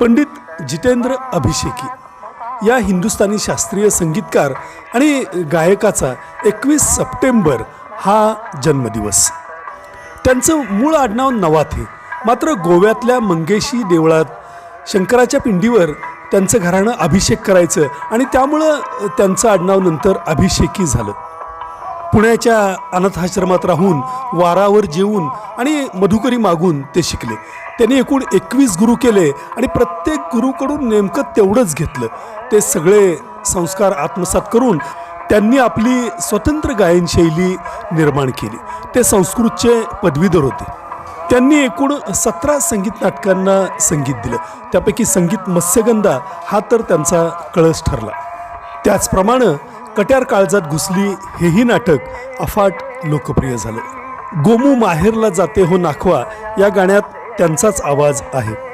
पंडित जितेंद्र अभिषेकी या हिंदुस्थानी शास्त्रीय संगीतकार आणि गायकाचा एकवीस सप्टेंबर हा जन्मदिवस. त्यांचं मूळ आडनाव नवाथे मात्र गोव्यातल्या मंगेशी देवळात शंकराच्या पिंडीवर त्यांचं घराणं अभिषेक करायचं आणि त्यामुळं त्यांचं आडनाव नंतर अभिषेकी झालं. पुण्याच्या अनाथाश्रमात राहून वारावर जेवून आणि मधुकरी मागून ते शिकले. त्यांनी एकूण एकवीस गुरु केले आणि प्रत्येक गुरुकडून नेमकं तेवढंच घेतलं. ते सगळे संस्कार आत्मसात करून त्यांनी आपली स्वतंत्र गायनशैली निर्माण केली. ते संस्कृतचे पदवीधर होते. त्यांनी एकूण सतरा संगीत नाटकांना संगीत दिलं. त्यापैकी संगीत मत्स्यगंधा हा तर त्यांचा कळस ठरला. त्याचप्रमाणे कट्यार काळजात घुसली हेही नाटक अफाट लोकप्रिय झालं. गोमू माहेरला जाते हो नाखवा या गाण्यात त्यांचाच आवाज आहे.